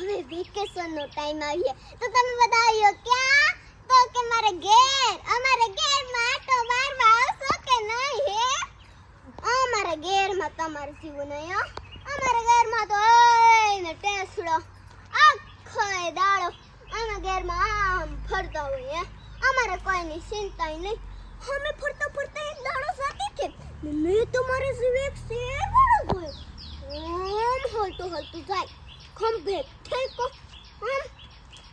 હવે વેકેશનનો ટાઈમ આવીએ. તો તમે બધા આવ્યો ક્યાં તો કે મારે ઘેર, અમારે ઘેરમાં આટો મારવા આવશો કે નહીં, હે? અમારા ઘેરમાં તમારે જીવું નહીં, હો. અમારા ઘરમાં તો ને ટેસડો આખો દાડો. અમારા ઘેરમાં આમ ફરતા હોય અમારે કોઈની ચિંતા નહીં. અમે ફરતા ફરતા એક દાડો સાથે છે મેં તમારે સિવાય એક શેર વાળો જોયો. આમ હલતું હલતું જાય. ખંભે ઠેકો આમ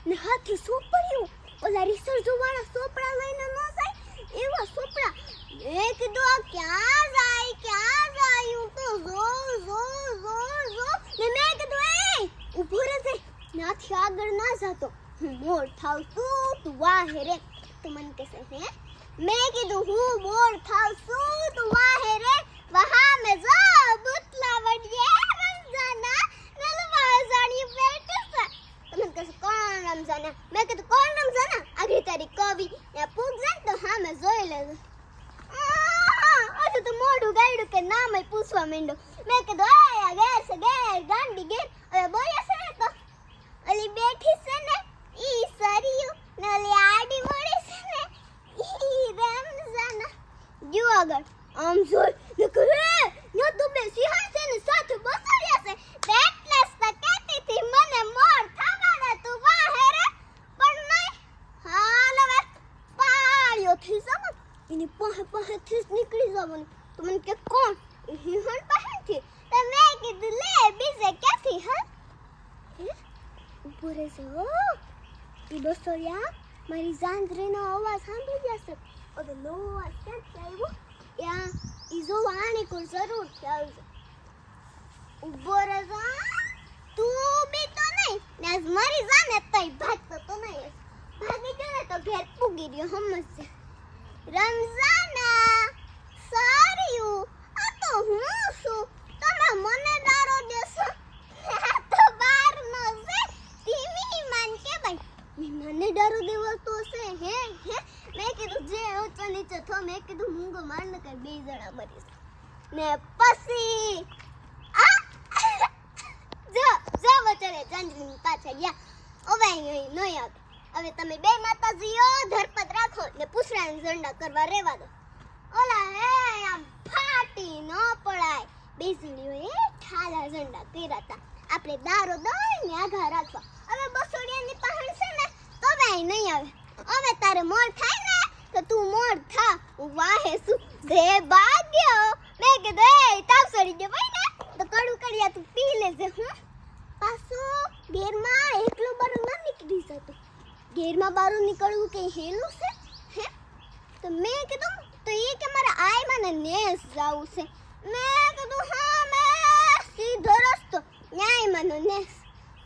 ને હાથે સોપડ્યું ઓલા રિસર્ચ વાળા સોપડા લઈને ન જાય એવા સોપડા મેં કીધું આ ક્યાં જાય ક્યાં જાય હું તો જો જો જો જો ને મેં કીધું એ ઊભો રહેજે નાથી આગળ ના જાતો હું મોર થાવ છું તું વાહે રે તો મને કહેશે હે મેં કીધું હું મોર થાવ છું તું વાહે રે વહા મે જો બુતલા વડીએ રમજાના નલવા જાણી બેઠે છે કહેશો કોણ રમજાના મેં કીધું કોણ રમજાના આગળ તારી કવિ ને પૂગ જાય તો હા મેં જોઈ લેજો અરે તો મોઢું ગાયડું કે નામ પૂછવા માંડ્યો મેં કીધું આ ઘેર છે ઘેર ગાંડી ગેર હવે બોલે છે ને તો ઓલી બેઠી છે ને ઈ સરિયું ને ઓલી આડી મોડી છે ને ઈ રમઝાના જો આગળ આમ જોઈ ને કરે તું બે સિંહણ છે ને સાથે છે એટલે જ તો કહેતી હતી મને મોર થવાના તું વાહે રે પણ નહીં હાલ હવે પાયો થી સમજ એની પાસે પાસેથી જ નીકળી જવાનું. તો મને કે, કોણ? સિંહણ પાસેથી. તો મેં કીધું, લે, બીજે ક્યાંથી, હા? ઊભો રહેશે હો એ બસોરિયા મારી ઝાંઝરીનો અવાજ સાંભળી જશે હવે નો અવાજ ક્યાંથી આવ્યો? ત્યાં એ જો આની કોઈ જરૂર આવશે ઊભો રહેજો. તું બી તો નહીં, ને આજ મારી જાને તઈ ભાગતો તો નહીં. ભાગી ગયો તો ઘેર પૂગી રહ્યો સમજશે રમઝાના સારું આ તો હું છું? તમે મને દારો દેશો? આ તો બારનો છે. ધીમી માન કે ભાઈ? મેં મને દારો દેવો તો છે, હે હે. મેં કીધું, જે ઊંચો નીચે થો. મેં કીધું, મૂંગો માર ને કર બે જણા મરીશ. ને પછી, આ, જો જો વચરે ચંદ્રની પાછળ યા હવે નહીં આવે. હવે તમે બે માતાજીઓ ધરપત રાખો ને પૂછડાને ઝંડા કરવા રેવા દો. ઓલા, હે, આમ ફાટી ન પડાય. બે જણીઓએ ઠાલા ઝંડા કર્યા હતા આપણે દારો દઈને આઘા રાખવા. હવે બસોડિયાની પહાડ છે ને, તો ભાઈ નહીં આવે. હવે તારે મોર થાય ને, તો તું મોર થા. વાહે શું જે ભાગ્યો મેં કીધું એ તાવ સડી ગયો ભાઈ ને તો કડું કડિયા તું પી લેજે હું પાછો ઘેરમાં એકલો બારું ના નીકળી જતો ઘેરમાં બારું નીકળવું કે હેલું છે હે તો મેં કીધું તો એ કે મારે આય મને નેસ જાવું છે મેં કીધું હા મેં સીધો રસ્તો ન્યાય મને નેસ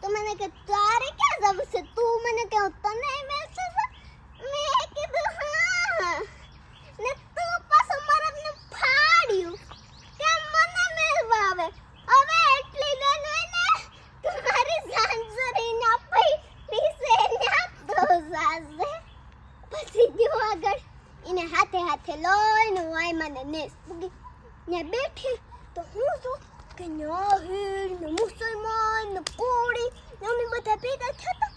તો મને કે તારે ક્યાં જવું છે તું મને કે તને મેં કીધું હા ને તું પાછો મારા ફાડ્યું કે મને મેળવા આવે હવે એટલી દેન હોય ને તમારી સાંજરી ના પઈ પીસે ના તો સાસે પછી જો આગળ એને હાથે લઈને વાય મને નેસ પૂગી. ને બેઠી તો હું શું કે નાહિર ને મુસલમાન ને કોળી ને અમે બધા ભેગા થતા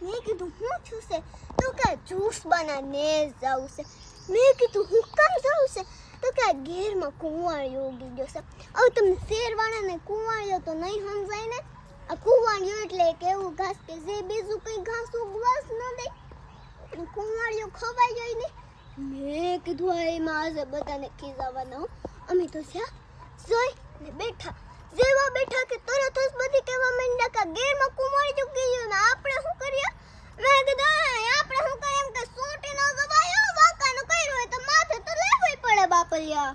મેં કીધું, હું છું છે તો કે જ્યુસ બના નેસ જાવું છે મેં કીધું, હું કામ જાવું છે તો કે ગેરમાં કુંવાળીઓ ઉગી ગયો છે હવે તમે શેરવાળાને કુંવાળીઓ તો નહીં સમજાય ને? આ કુંવાળીઓ એટલે એક એવું ઘાસ કે જે બીજું કંઈ ઘાસ ઉગવાસ ન દે. કુંવાળીઓ ખવાઈ જાય ને મેં કીધું આજે બધાને ખીજાવાના. અમે તો જ્યાં જોઈ ને બેઠા. જેવા બેઠા કે તરત જ બધી કહેવા માંડ્યા કે ઘેરમાં કુંવાળી ગયું ને આપણે શું કરીએ? મેં કીધું આપણે શું કરીએ? એમ કે સોટી ન જવાયો વાંકાનું કર્યું હોય તો માથે તો લેવું પડે બાપલિયા.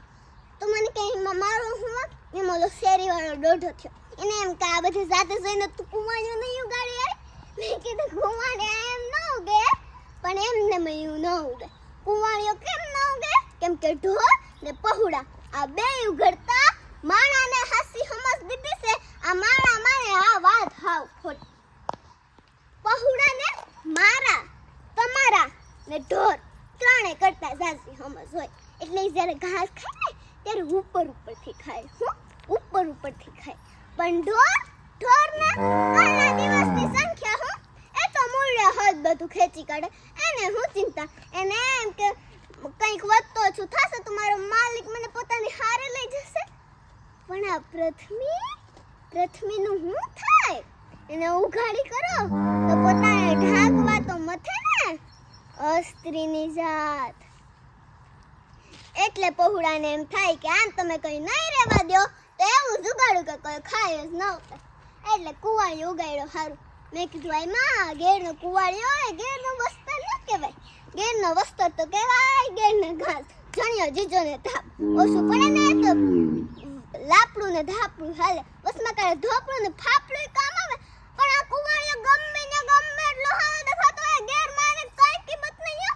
તો મને કે, એમાં મારો હું એમ ઓલો શેરીવાળો દોઢો થયો. એને એમ કે, આ બધી સાથે જઈને તું કુંવાળીઓ નહીં ઉગાડી મેં કીધું કુંવાળી એમ ન ઉગે, પણ એમને મયું ન ઉગે. કુંવાળીઓ કેમ ન ઉગે? કેમ કે ઢોર ને પહુડા આ બે ઉઘડતા માણાને હાસી હમસ દીધી છે. આ માણા મારે આ વાત હાવ ખોટી. પહુડાને મારા, તમારા ને ઢોર ત્રણે કરતા ઝાઝી હમસ હોય. એટલે જ્યારે ઘાસ ખાય ને, ત્યારે ઉપર ઉપરથી ખાય. હું? ઉપર ઉપરથી ખાય. પણ ઢોર, ઢોરને આના દિવસની સંખ્યા, હું? એ તો મૂળે હદ બધું ખેંચી કાઢે. એને હું ચિંતા? એને એમ કે કંઈક વધતો છું, થશે તો મારો માલિક મને પોતાની હારે લઈ જશે? પણ આ પ્રથમી, પ્રથમીનું હું થાય? એને ઉઘાડી કરો. તો પોતાને ઢાંકવા તો મથે ને? અસ્ત્રીની જાત. એટલે પહોળાને એમ થાય કે આમ તમે કઈ નહીં રહેવા દો, તો એવું જુગાડું કે કોઈ ખાય જ ન એટલે કુવાળી ઉગાડ્યો સારું મેં કીધું આઈ માં, ઘેરનો કુવાળી હોય, ઘેરનો ન કહેવાય ગેરનો વસ્તર તો કહેવાય ગેરને ઘાસ જણ્યો જીજો ને થાપ ઓછું પડે ને તો લાપડું ને ધાપડું હાલે. વસમાં કાંઈ ધોપડું ને ફાપડું કામ આવે? પણ આ કુવાળીઓ ગમે ને ગમે એટલો હાલ દેખાતો હોય ગેર એને કઈ કિંમત નહીં હો.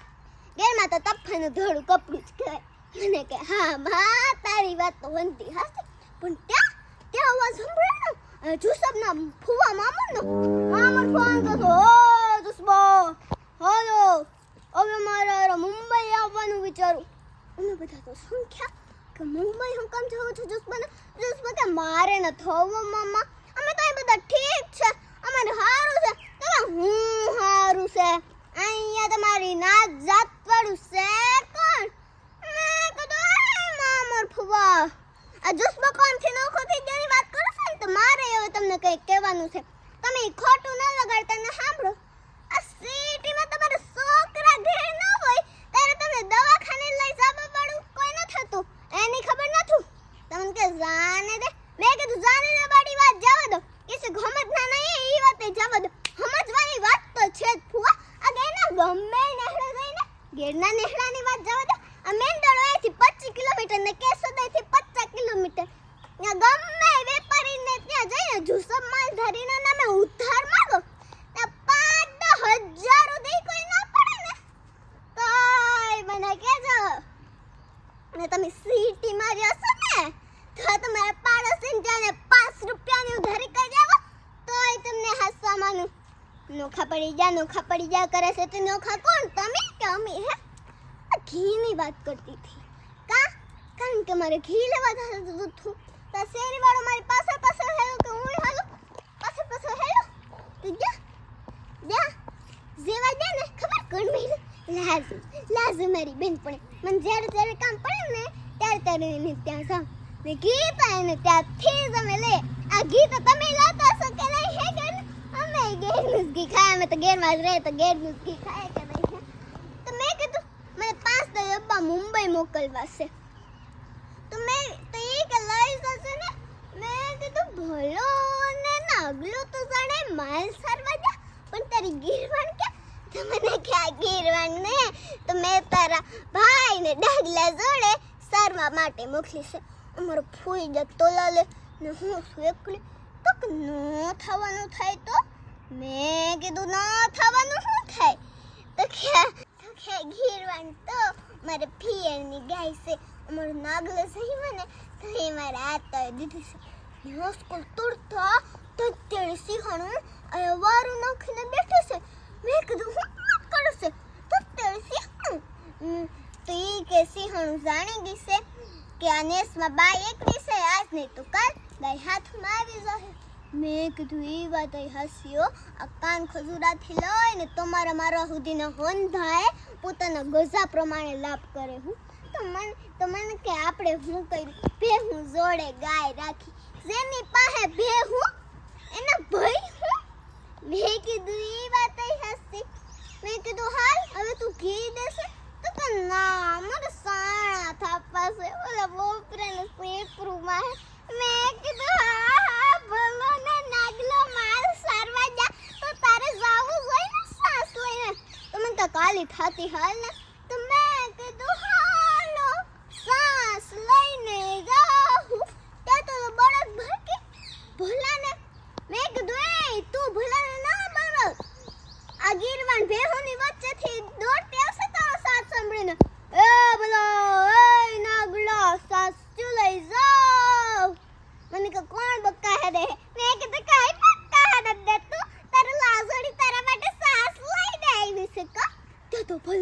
ઘેરમાં તો તફાનું ધોળું કપડું જ કહેવાય. મને કે, હા મા તારી વાત તો વંતી હશે પણ ત્યાં ત્યાં અવાજ સંભળાયો જુસબના ફુવા મામરનો મામર ફોન કરતો ઓ જુસબો હવે મારે મુંબઈ આવવાનું વિચારું અમે બધા તો સંખ્યા કે મુંબઈ હું કામ જાઉં છું જુસબાને જુસબા કે મારે ન થવો મામા અમે તો બધા ઠીક છે અમારે સારું છે તમે હું સારું છે અહીંયા તમારી નાત જાત વાળું છે કોણ મેં કીધું મામર ફુવા આ જુસબા કોણથી નોખો થઈ ગયાની વાત કરો છો ને તો મારે હવે તમને કંઈક કહેવાનું છે તમે ખોટું ન લગાડતા ને સાંભળો ઘેર ન હોય ત્યારે તમે દવાખાને લઈ જવા વાળું કોઈ ન થતું. એની ખબર નથી તમને કે જાને દે મેં કીધું જાને દે બાડી વાત જવા દો કિસી ગમત ના નહીં ઈ વાતે જવા દો સમજવાની વાત તો છે જ ફુવા આ ગેરના ગમે નેહડા જઈને ગેરના નેહડાની વાત જવા દો આ મેંદડો અહીંથી 25 કિલોમીટર ને કેસોદાથી 50 કિલોમીટર ત્યાં ગમે વેપારીને ત્યાં જઈને જુસબ માલ ધરીને નામે ઉધાર માંગો ત્યાં પાંચ દસ હજાર સુધી કોઈ ના પડે ને તોય મને કહેજો ને તમે સિટીમાં રહેશો ને, તો તમારા પાડોશીને જાણે પાંચ રૂપિયાની ઉધારી કરી આવો, તોય તમને હસવામાંનું નોખા પડી જા નોખા પડી જા કરે છે તો નોખા કોણ? તમે કે અમે, હે? ઘીની વાત કરતી હતી. કા? કારણ કે મારે ઘી લેવા જતું હતું. તો શેરીવાળો મારી પાસે પાસે હેલો કે હું હેલો? પાસે પાસે હેલો તો જા જા, જેવા દે ને, ખબર? કોણ મેં લાજુ લાજુ મારી બેન પણ મને જ્યારે જ્યારે કામ પડે ને, ત્યારે ત્યારે એને ત્યાં જાઉં. ને ગીત આવે ને ત્યાંથી તમે લે આ ઘી તો તમે લાતા હશો કે નહીં, હે ઘર અમે ઘેરનું જ ઘી ખાય, અમે તો ઘેરમાં જ રહે, તો ગેરનું ઘી ખાય કે નહીં તો મેં કીધું, મને પાંચ ડબ્બા મુંબઈ મોકલવા છે. તો મેં, તો એ કે લઈ જશે ને? મેં કીધું, ભલો ને નાગલો તો જાણે માલ સારવા જા, પણ તારી ગીરવાણ કે તો મને કે આ ને? તો મેં તારા ભાઈ ને ડાગલા જોડે સારવા માટે મોકલી છે. અમારો ફૂઈ જતો લાલે ને હું છું એકલી. તો કે ન થવાનું થાય તો? મેં કીધું ન થવાનું શું થાય? તો કે તો કે ગીરવાણ તો મારે પિયરની ગાય છે. અમારો નાગલો સહી મને. તો એ મારે આ દીધી છે. હું સ્કૂલ તુરતા તો તેણે સિંહણું અને વારું નાખીને બેઠો છે. મેં કીધું, હું વાત કરો છે. તો તેણે સિંહણું તો એ કે સિંહણું જાણી ગઈ છે કે આ નેસમાં બાય એકલી છે, આજ નહીં તો કાલ ગાય હાથમાં આવી જશે. મેં કીધું એ વાત હસ્યો આ કાન ખજૂરાથી લઈને તમારા મારા સુધીના હોંધાએ પોતાના ગજા પ્રમાણે લાભ કરે હું. તો મને તો મને કે આપણે હું કર્યું ભેહું જોડે ગાય રાખી, જેની પાસે ભેહું, એના ભાઈ હું? મેં કીધું એ વાત અહીં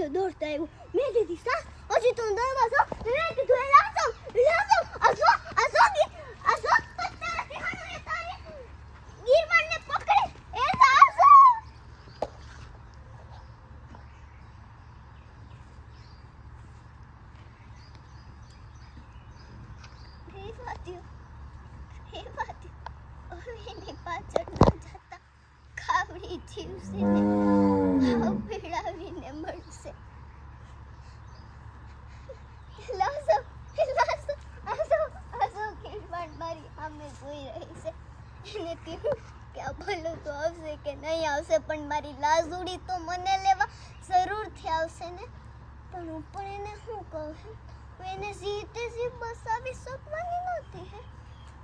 દોડતો દોડતો આવ્યો મેં કીધી સાસ હજી તો દરવા છો મેં કીધું એ લાવતો લાવતો અસો અસો અસો Hey, Matthew. Hey, Matthew. Oh, hey, Matthew. ખાવડી જીવશે ભાવ પીડાવીને મળશે. લાસો લાસો આસો આસો ખીરવાડ મારી સામે જોઈ રહી છે. એને કીધું કે આ ભલો તો આવશે કે નહીં આવશે, પણ મારી લાજુડી તો મને લેવા જરૂરથી આવશે ને. પણ હું પણ એને શું કહું છું? હું એને જીતે જી બસાવી શકવાની નહોતી હે.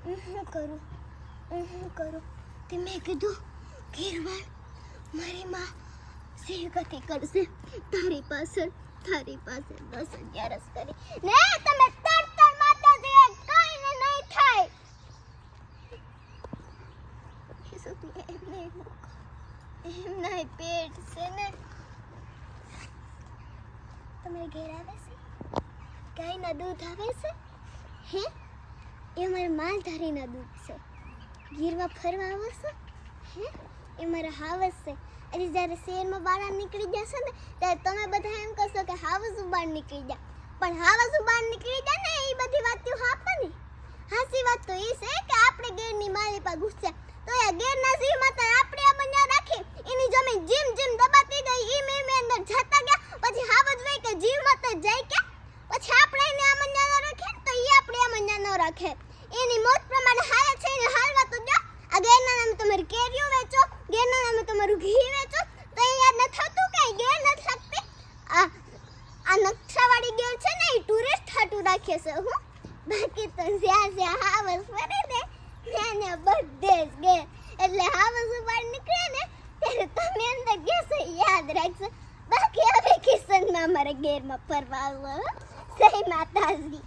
હું શું કરું? હું શું કરું? તે મેં કીધું ઘેરવાળ મારી માં સિંહ ગતિ કરશે. તારી પાછળ તારી પાસે દસ અગિયાર કરી ને, તમે તરત માતાજી કઈ નહીં થાય. એ સુધી એમ નહીં મૂકો. એમના પેટ છે ને. તમારે ઘેર આવે છે? ગાયના દૂધ આવે છે? હે? એ મારા માલધારીના દૂધ છે. ગીરમાં ફરવા આવો છો? હે? એ મારા હાવસ છે. એટલે જ્યારે શહેરમાં બહાર નીકળી જશે ને, ત્યારે તમે બધા એમ કહેશો કે હાવસ બહાર નીકળી જા પણ હાવસ બહાર નીકળી જાય ને, એ બધી વાતો હાપે ને હાસી વાત તો એ છે કે આપણે ગેરની માલી પર ગુસ્સે તો એ ગેરના જીવમાં તો આપણે આ બંને રાખી એની જમીન જીમ જીમ દબાતી ગઈ ઈ મેં મેં અંદર જતા ગયા પછી હાવસ વઈ કે જીવમાં તો જાય કે પછી આપણે એને આ મંજા ન રાખે ને તો એ આપણે આ મંજા ન રાખે એની મોત પ્રમાણે હાલે છે એને હાલવા તો દો આ ગેરના નામે તમારી કેરીઓ વેચો ગેરના નામે તમારું ઘી વેચો તો એ યાદ ન થતું કે ગેર નથી શકતી આ આ નકશાવાળી ગેર છે ને એ ટુરિસ્ટ હાટું રાખે છે, હું. બાકી તો જ્યાં જ્યાં હાવસ ફરે ને, ત્યાં ત્યાં બધે જ ગેર. એટલે હાવસ ઉપર નીકળે ને, ત્યારે તમે અંદર ગેસ યાદ રાખશો બાકી હવે કિશનમાં મારા ઘેરમાં ફરવા આવો. જય માતાજી.